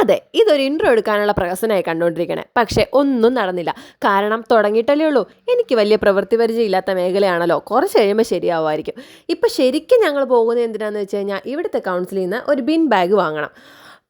അതെ ഇതൊരു ഇൻട്രോ എടുക്കാനുള്ള പ്രഹസനമായി കണ്ടുകൊണ്ടിരിക്കണേ. പക്ഷെ ഒന്നും നടന്നില്ല. കാരണം തുടങ്ങിയിട്ടല്ലേ ഉള്ളൂ. എനിക്ക് വലിയ പ്രവൃത്തി പരിചയം ഇല്ലാത്ത മേഖലയാണല്ലോ. കുറച്ച് കഴിയുമ്പോൾ ശരിയാവുമായിരിക്കും. ഇപ്പം ശരിക്കും ഞങ്ങൾ പോകുന്നത് എന്തിനാന്ന് വെച്ച് കഴിഞ്ഞാൽ ഇവിടുത്തെ കൗൺസിലിൽ നിന്ന് ഒരു ബിൻ ബാഗ് വാങ്ങണം.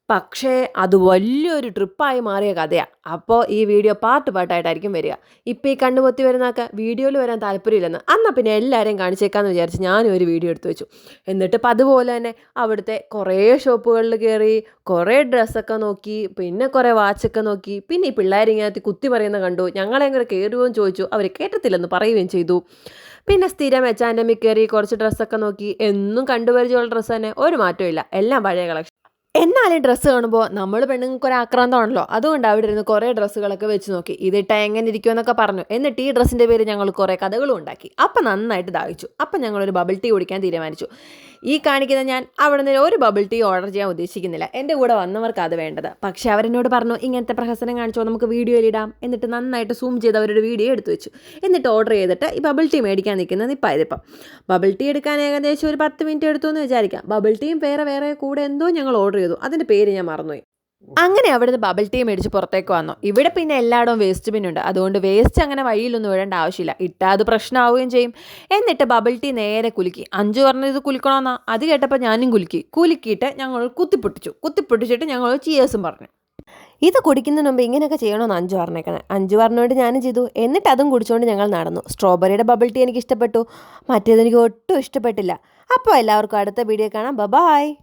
പക്ഷേ അത് വലിയൊരു ട്രിപ്പായി മാറിയ കഥയാണ് അപ്പോൾ ഈ വീഡിയോ പാർട്ട് പാർട്ടായിട്ടായിരിക്കും വരിക. ഇപ്പോൾ ഈ കണ്ണുപൊത്തി വരുന്നൊക്കെ വീഡിയോയിൽ വരാൻ താല്പര്യമില്ലെന്ന്. അന്നാ പിന്നെ എല്ലാവരെയും കാണിച്ചേക്കാന്ന് വിചാരിച്ച് ഞാനും ഒരു വീഡിയോ എടുത്തു വെച്ചു. എന്നിട്ട് ഇപ്പം അതുപോലെ തന്നെ അവിടുത്തെ കുറേ ഷോപ്പുകളിൽ കയറി കുറേ ഡ്രസ്സൊക്കെ നോക്കി പിന്നെ കുറേ വാച്ചൊക്കെ നോക്കി പിന്നെ ഈ പിള്ളേരിങ്ങനകത്ത് കുത്തി പറയുന്ന കണ്ടു. ഞങ്ങളെ ഇങ്ങനെ കയറുകയും ചോദിച്ചു. അവർ കേട്ടത്തില്ലെന്ന് പറയുകയും ചെയ്തു. പിന്നെ സ്ഥിരം എച്ചാന്റെ കയറി കുറച്ച് ഡ്രസ്സൊക്കെ നോക്കി. എന്നും കണ്ടുപരിചയമുള്ള ഡ്രസ്സ് തന്നെ. ഒരു മാറ്റവും ഇല്ല. എല്ലാം പഴയ കളക്ഷൻ. എന്നാലും ഡ്രസ്സ് കാണുമ്പോൾ നമ്മൾ പെണ്ണുങ്ങൾക്ക് ഒരു ആക്രാന്തമാണല്ലോ. അതുകൊണ്ട് അവിടെ ഇരുന്ന് കുറേ ഡ്രസ്സുകളൊക്കെ വെച്ച് നോക്കി. ഇതിട്ട് എങ്ങനെ ഇരിക്കുമെന്നൊക്കെ പറഞ്ഞു. എന്നിട്ട് ഈ ഡ്രസ്സിന്റെ പേര് ഞങ്ങൾ കുറേ കഥകളും ഉണ്ടാക്കി. അപ്പം നന്നായിട്ട് ദാഹിച്ചു. അപ്പം ഞങ്ങളൊരു ബബിൾ ടീ കുടിക്കാൻ തീരുമാനിച്ചു. ഈ കാണിക്കുന്ന ഞാൻ അവിടെ നിന്ന് ഒരു ബബിൾ ടീ ഓർഡർ ചെയ്യാൻ ഉദ്ദേശിക്കുന്നില്ല. എന്റെ കൂടെ വന്നവർക്ക് അത് വേണ്ടത്. പക്ഷേ അവരെന്നോട് പറഞ്ഞു ഇങ്ങനത്തെ പ്രഹസനം കാണിച്ചോ നമുക്ക് വീഡിയോയിൽ ഇടാം. എന്നിട്ട് നന്നായിട്ട് സൂം ചെയ്ത് അവരൊരു വീഡിയോ എടുത്തു വെച്ചു. എന്നിട്ട് ഓർഡർ ചെയ്തിട്ട് ഈ ബബിൾ ടീ മേടിക്കാൻ നിൽക്കുന്നത് ഇപ്പം ബബിൾ ടീ എടുക്കാൻ ഏകദേശം ഒരു പത്ത് മിനിറ്റ് എടുത്തു എന്ന് വിചാരിക്കാം. ബബിൾ ടീയും വേറെ വേറെ കൂടെ എന്തോ ഞങ്ങൾ ഓർഡർ ചെയ്തു അതിന്റെ പേര് ഞാൻ മറന്നുപോയി. അങ്ങനെ അവിടുന്ന് ബബിൾ ടീ മേടിച്ച് പുറത്തേക്ക് വന്നു. ഇവിടെ പിന്നെ എല്ലായിടവും വേസ്റ്റ് ബിൻ ഉണ്ട്. അതുകൊണ്ട് വേസ്റ്റ് അങ്ങനെ വഴിയിലൊന്നും ഇടേണ്ട ആവശ്യമില്ല. ഇട്ടാൽ അത് പ്രശ്നമാവുകയും ചെയ്യും. എന്നിട്ട് ബബിൾ ടീ നേരെ കുലുക്കി. അഞ്ചു പറഞ്ഞ ഇത് കുലുക്കണമെന്നാ അത് കേട്ടപ്പോൾ ഞാനും കുലുക്കി. കുലുക്കിയിട്ട് ഞങ്ങൾ കുത്തിപ്പൊട്ടിച്ചു. കുത്തിപ്പൊട്ടിച്ചിട്ട് ഞങ്ങൾ ചിയേഴ്സും പറഞ്ഞു. ഇത് കുടിക്കുന്നതിന് മുമ്പ് ഇങ്ങനെയൊക്കെ ചെയ്യണമെന്ന് അഞ്ചു പറഞ്ഞേക്കണേ. അഞ്ചു പറഞ്ഞുകൊണ്ട് ഞാനും ചെയ്തു. എന്നിട്ട് അതും കുടിച്ചുകൊണ്ട് ഞങ്ങൾ നടന്നു. സ്ട്രോബെറിയുടെ ബബിൾ ടീ എനിക്ക് ഇഷ്ടപ്പെട്ടു മറ്റേത് എനിക്ക് ഒട്ടും ഇഷ്ടപ്പെട്ടില്ല. അപ്പോൾ എല്ലാവർക്കും അടുത്ത വീഡിയോ കാണാം. ബബായ്